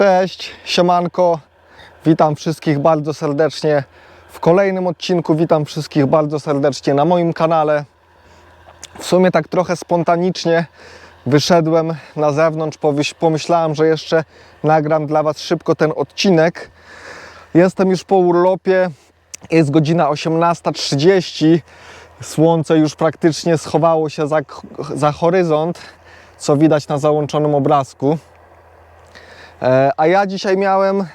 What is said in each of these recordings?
Cześć, siemanko. Witam wszystkich bardzo serdecznie w kolejnym odcinku. Witam wszystkich bardzo serdecznie na moim kanale. W sumie tak trochę spontanicznie wyszedłem na zewnątrz. Pomyślałem, że jeszcze nagram dla Was szybko ten odcinek. Jestem już po urlopie. Jest godzina 18.30. Słońce już praktycznie schowało się za, za horyzont, co widać na załączonym obrazku. E, A ja dzisiaj miałem,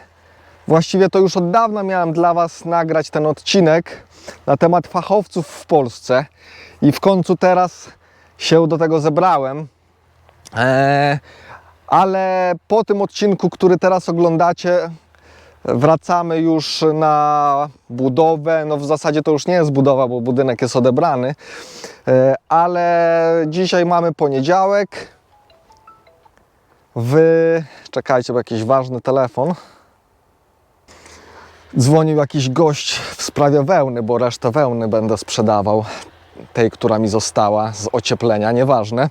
właściwie to już od dawna miałem dla Was nagrać ten odcinek na temat fachowców w Polsce i w końcu teraz się do tego zebrałem. E, Ale po tym odcinku, który teraz oglądacie, wracamy już na budowę. No w zasadzie to już nie jest budowa, bo budynek jest odebrany. E, Ale dzisiaj mamy poniedziałek. W... Czekajcie, bo jakiś ważny telefon. Dzwonił jakiś gość w sprawie wełny, bo resztę wełny będę sprzedawał. Tej, która mi została z ocieplenia, nieważne.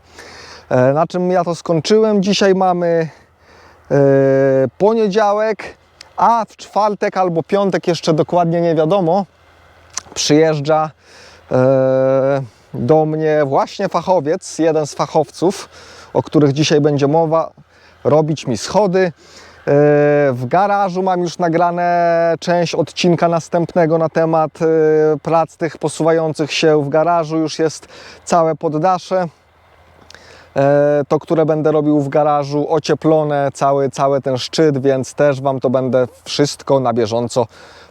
E, Na czym ja to skończyłem? Dzisiaj mamy e, poniedziałek, a w czwartek albo piątek, jeszcze dokładnie nie wiadomo, przyjeżdża e, do mnie właśnie fachowiec, jeden z fachowców, o których dzisiaj będzie mowa, robić mi schody. E, W garażu mam już nagrane część odcinka następnego na temat e, prac tych posuwających się w garażu. Już jest całe poddasze e, to, które będę robił w garażu, ocieplone, cały, cały ten szczyt, więc też Wam to będę wszystko na bieżąco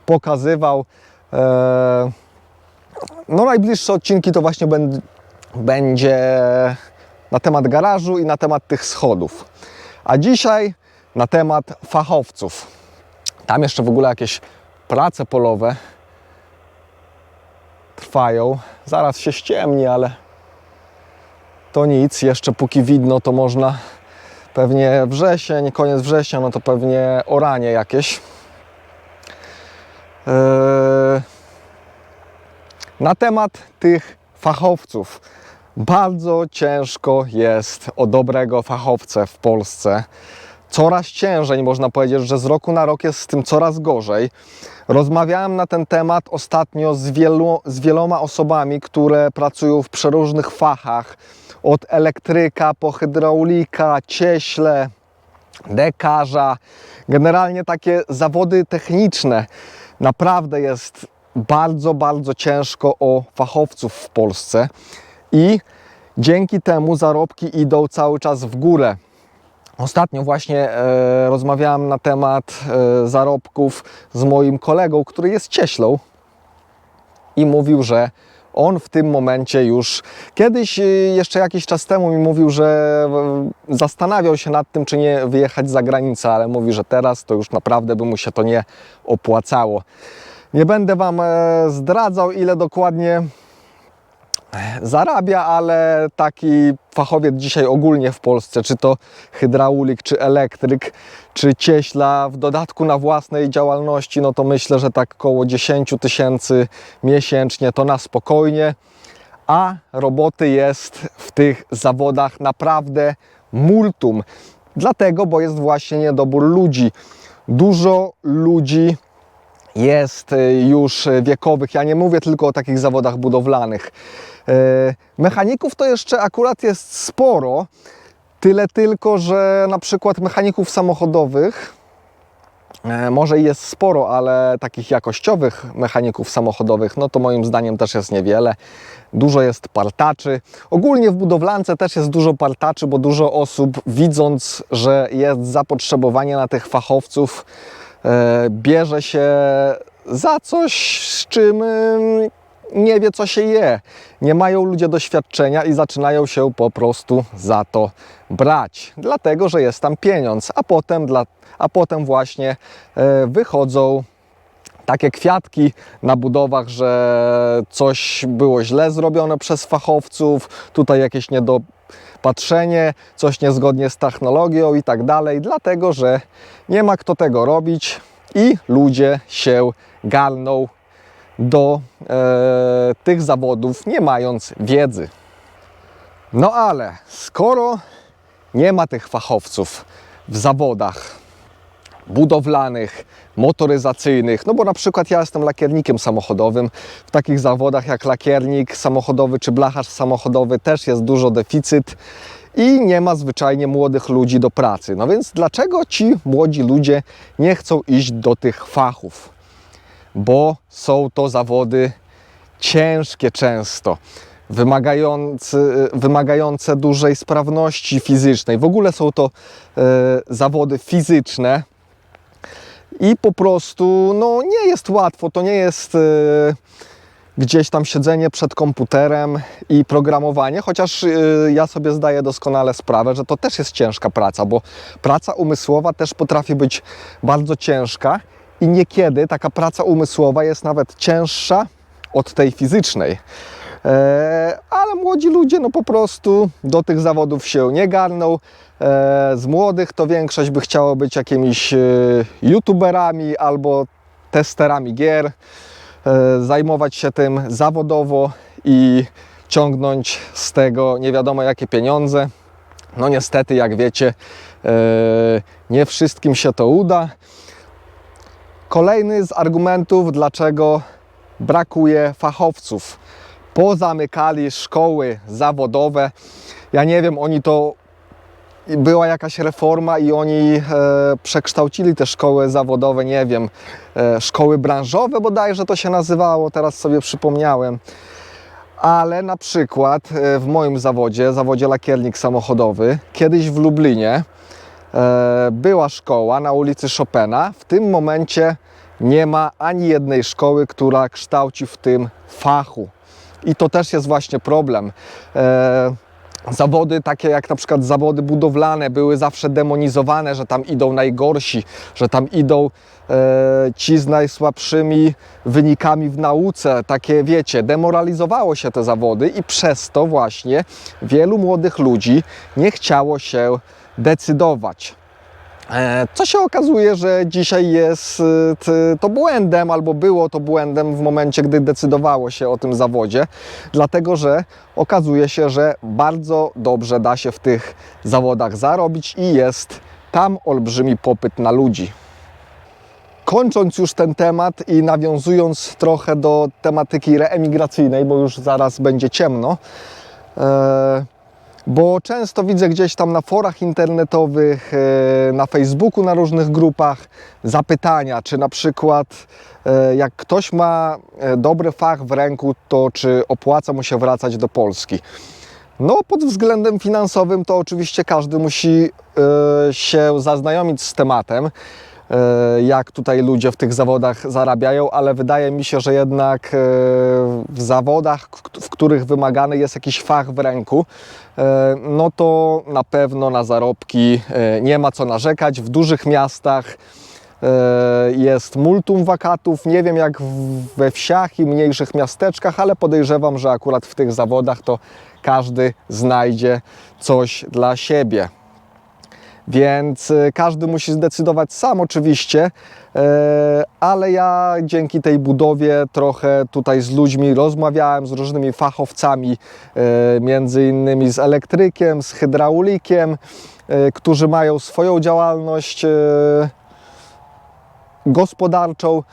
pokazywał. No najbliższe odcinki to właśnie będ- będzie na temat garażu i na temat tych schodów. A dzisiaj na temat fachowców. Tam jeszcze w ogóle jakieś prace polowe trwają. Zaraz się ściemni, ale to nic. Jeszcze póki widno, to można pewnie wrzesień, koniec września, no to pewnie oranie jakieś. Eee, na temat tych fachowców. Bardzo ciężko jest o dobrego fachowca w Polsce. Coraz ciężej, można powiedzieć, że z roku na rok jest z tym coraz gorzej. Rozmawiałem na ten temat ostatnio z, wielu, z wieloma osobami, które pracują w przeróżnych fachach. Od elektryka po hydraulika, cieśle, dekarza. Generalnie takie zawody techniczne. Naprawdę jest bardzo, bardzo ciężko o fachowców w Polsce i dzięki temu zarobki idą cały czas w górę. Ostatnio właśnie e, rozmawiałem na temat e, zarobków z moim kolegą, który jest cieślą i mówił, że on w tym momencie już kiedyś, e, jeszcze jakiś czas temu mi mówił, że zastanawiał się nad tym, czy nie wyjechać za granicę, ale mówi, że teraz to już naprawdę by mu się to nie opłacało. Nie będę Wam e, zdradzał, ile dokładnie zarabia, ale taki fachowiec dzisiaj ogólnie w Polsce, czy to hydraulik, czy elektryk, czy cieśla, w dodatku na własnej działalności, no to myślę, że tak około 10 tysięcy miesięcznie to na spokojnie, a roboty jest w tych zawodach naprawdę multum. Dlatego, bo jest właśnie niedobór ludzi. Dużo ludzi jest y, już wiekowych. Ja nie mówię tylko o takich zawodach budowlanych. E, Mechaników to jeszcze akurat jest sporo. Tyle tylko, że na przykład mechaników samochodowych może jest sporo, ale takich jakościowych mechaników samochodowych, no to moim zdaniem też jest niewiele. Dużo jest partaczy. Ogólnie w budowlance też jest dużo partaczy, bo dużo osób widząc, że jest zapotrzebowanie na tych fachowców, bierze się za coś, z czym ym, nie wie, co się je. Nie mają ludzie doświadczenia i zaczynają się po prostu za to brać, dlatego że jest tam pieniądz, a potem, dla, a potem właśnie e, wychodzą takie kwiatki na budowach, że coś było źle zrobione przez fachowców, tutaj jakieś niedopatrzenie, coś niezgodnie z technologią i tak dalej, dlatego że nie ma kto tego robić i ludzie się garną do e, tych zawodów, nie mając wiedzy. No ale skoro nie ma tych fachowców w zawodach, budowlanych, motoryzacyjnych. No bo na przykład ja jestem lakiernikiem samochodowym. W takich zawodach jak lakiernik samochodowy czy blacharz samochodowy też jest dużo deficyt i nie ma zwyczajnie młodych ludzi do pracy. No więc dlaczego ci młodzi ludzie nie chcą iść do tych fachów? Bo są to zawody ciężkie często, wymagające, dużej sprawności fizycznej. W ogóle są to e, zawody fizyczne i po prostu no, nie jest łatwo. To nie jest e, gdzieś tam siedzenie przed komputerem i programowanie, chociaż e, ja sobie zdaję doskonale sprawę, że to też jest ciężka praca, bo praca umysłowa też potrafi być bardzo ciężka i niekiedy taka praca umysłowa jest nawet cięższa od tej fizycznej. E, ale młodzi ludzie no po prostu do tych zawodów się nie garną. E, z młodych to większość by chciało być jakimiś e, youtuberami albo testerami gier, zajmować się tym zawodowo i ciągnąć z tego nie wiadomo jakie pieniądze. No niestety, jak wiecie, nie wszystkim się to uda. Kolejny z argumentów, dlaczego brakuje fachowców. Pozamykali szkoły zawodowe. Ja nie wiem, oni to była jakaś reforma i oni e, przekształcili te szkoły zawodowe, nie wiem, e, szkoły branżowe bodajże to się nazywało, teraz sobie przypomniałem. Ale na przykład e, w moim zawodzie, zawodzie lakiernik samochodowy, kiedyś w Lublinie e, była szkoła na ulicy Chopina. W tym momencie nie ma ani jednej szkoły, która kształci w tym fachu. I to też jest właśnie problem. E, zawody takie jak na przykład zawody budowlane były zawsze demonizowane, że tam idą najgorsi, że tam idą e, ci z najsłabszymi wynikami w nauce. Takie wiecie, demoralizowało się te zawody i przez to właśnie wielu młodych ludzi nie chciało się decydować. E, Co się okazuje, że dzisiaj jest t- to błędem, albo było to błędem w momencie, gdy decydowało się o tym zawodzie, dlatego że okazuje się, że bardzo dobrze da się w tych zawodach zarobić i jest tam olbrzymi popyt na ludzi. Kończąc już ten temat i nawiązując trochę do tematyki reemigracyjnej, bo już zaraz będzie ciemno, e, bo często widzę gdzieś tam na forach internetowych, e, na Facebooku, na różnych grupach zapytania, czy na przykład e, jak ktoś ma e, dobry fach w ręku, to czy opłaca mu się wracać do Polski. No, pod względem finansowym to oczywiście każdy musi się zaznajomić z tematem, jak tutaj ludzie w tych zawodach zarabiają, ale wydaje mi się, że jednak e, w zawodach, w których wymagany jest jakiś fach w ręku, e, no to na pewno na zarobki e, nie ma co narzekać. W dużych miastach e, jest multum wakatów. Nie wiem jak we wsiach i mniejszych miasteczkach, ale podejrzewam, że akurat w tych zawodach to każdy znajdzie coś dla siebie. Więc e, każdy musi zdecydować sam oczywiście, e, ale ja dzięki tej budowie trochę tutaj z ludźmi rozmawiałem, z różnymi fachowcami, e, między innymi z elektrykiem, z hydraulikiem, którzy mają swoją działalność gospodarczą.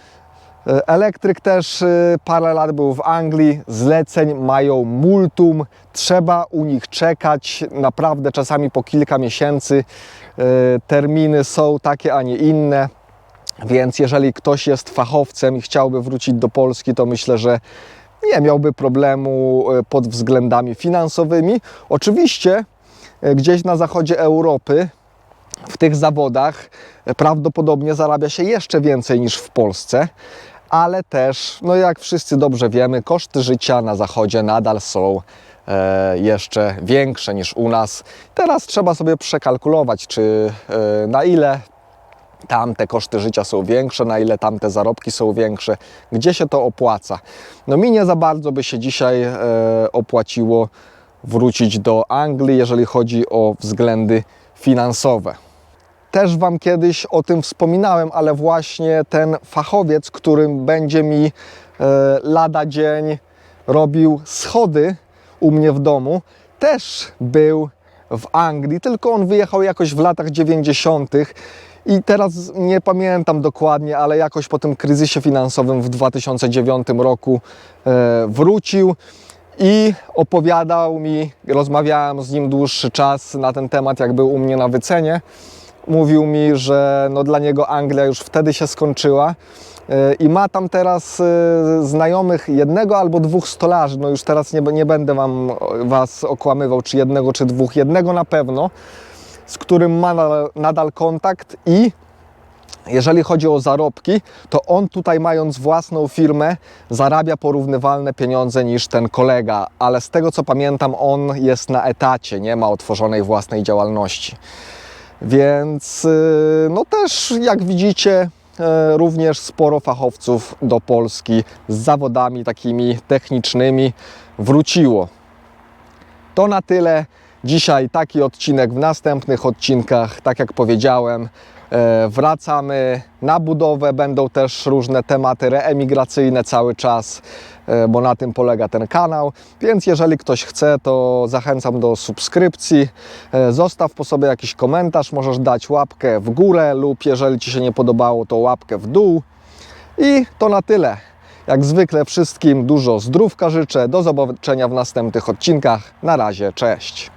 Elektryk też parę lat był w Anglii, zleceń mają multum, trzeba u nich czekać naprawdę czasami po kilka miesięcy. E, Terminy są takie, a nie inne. Więc jeżeli ktoś jest fachowcem i chciałby wrócić do Polski, to myślę, że nie miałby problemu e, pod względami finansowymi. Oczywiście e, gdzieś na zachodzie Europy w tych zawodach prawdopodobnie zarabia się jeszcze więcej niż w Polsce, ale też, no jak wszyscy dobrze wiemy, koszty życia na zachodzie nadal są jeszcze większe niż u nas. Teraz trzeba sobie przekalkulować, czy e, na ile tamte koszty życia są większe, na ile tamte zarobki są większe, gdzie się to opłaca. No mi nie za bardzo by się dzisiaj e, opłaciło wrócić do Anglii, jeżeli chodzi o względy finansowe. Też Wam kiedyś o tym wspominałem, ale właśnie ten fachowiec, który będzie mi e, lada dzień robił schody u mnie w domu, też był w Anglii, tylko on wyjechał jakoś w latach 90. I teraz nie pamiętam dokładnie, ale jakoś po tym kryzysie finansowym w 2009 roku e, wrócił i opowiadał mi, rozmawiałem z nim dłuższy czas na ten temat, jak był u mnie na wycenie. Mówił mi, że no dla niego Anglia już wtedy się skończyła i ma tam teraz e, znajomych jednego albo dwóch stolarzy. No już teraz nie, nie będę wam, was okłamywał, czy jednego, czy dwóch. Jednego na pewno, z którym ma nadal, kontakt i jeżeli chodzi o zarobki, to on tutaj mając własną firmę zarabia porównywalne pieniądze niż ten kolega, ale z tego co pamiętam on jest na etacie, nie ma otworzonej własnej działalności. Więc yy, no też jak widzicie również sporo fachowców do Polski z zawodami takimi technicznymi wróciło. To na tyle. Dzisiaj taki odcinek. W następnych odcinkach, tak jak powiedziałem, e, wracamy na budowę. Będą też różne tematy reemigracyjne cały czas, e, bo na tym polega ten kanał. Więc jeżeli ktoś chce, to zachęcam do subskrypcji. E, Zostaw po sobie jakiś komentarz, możesz dać łapkę w górę lub jeżeli Ci się nie podobało, to łapkę w dół. I to na tyle. Jak zwykle wszystkim dużo zdrówka życzę. Do zobaczenia w następnych odcinkach. Na razie, cześć.